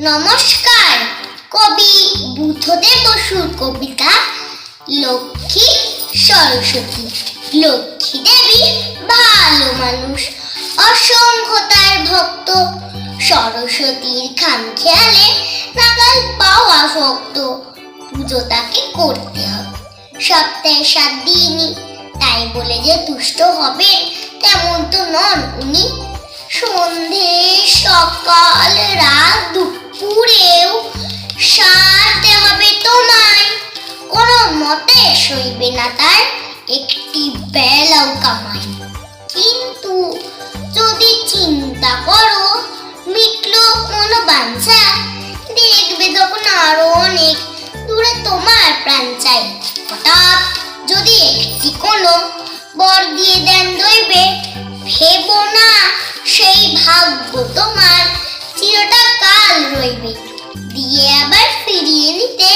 নমস্কার। কবি, বুদ্ধদেব বসুর কবিতা, লক্ষ্মী, সরস্বতী। লক্ষ্মী দেবী ভালো মানুষ, অসংখ্য তার ভক্ত। সরস্বতীর খাম খেয়ালে নাগাল পাওয়া ভক্ত। পুজো তাকে করতে হবে। সপ্তাহে সাত দিনই। তাই বলে যে দুষ্ট হবেন, তেমন তো নন উনি। সন্ধে, সকাল, রাত দুপুরেও সারতে হবে তোমায় কোনো মতে সইবে না তার একটি বেলাও কামাই। কিন্তু যদি চিন্তা করো মিটলো কোনো বাঞ্ছা দেখবে তখন আরও অনেক দূরে তোমার প্রাণ চাই। হঠাৎ যদি একটি কোনো বর দিয়ে দেন দইবে, ভেবো না সেই ভাগ্য তোমার। চিরটা কাল দিয়ে আবার ফিরিয়ে নিতে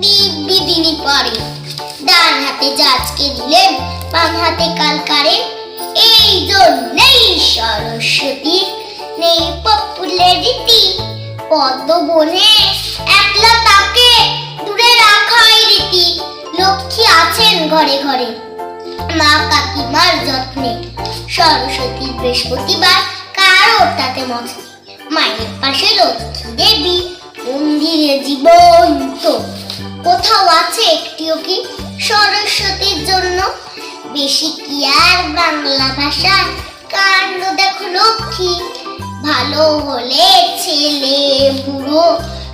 দিব্যি দিনই পরে। ডান হাতে জাজকে দিলেন, বাম হাতে কাল এই জন্যেই সরস্বতী নেই পপুলারিটি পদ্ম বনে একলা তাকে দূরে রাখাই রীতি। লক্ষ্মী আছেন ঘরে ঘরে। মা কাকিমার যত্নে সরস্বতীর বৃহস্পতিবার কারও তাতে মত। মায়ের পাশে লক্ষ্মী দেবী মন্দিরে জীবন্ত কোথাও আছে একটিও কি সরস্বতীর জন্য? বেশি কি আর বাংলা ভাষা কাণ্ড দেখো লক্ষ্মী? ভালো হলে ছেলে বুড়ো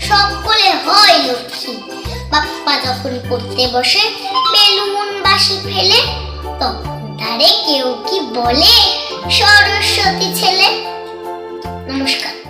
সকলে হয় লক্ষ্মী। বাপ্পা যখন পড়তে বসে বেলুন বাসি ফেলে, তখন তারে কেউ কি বলে সরস্বতী ছেলে? নমস্কার।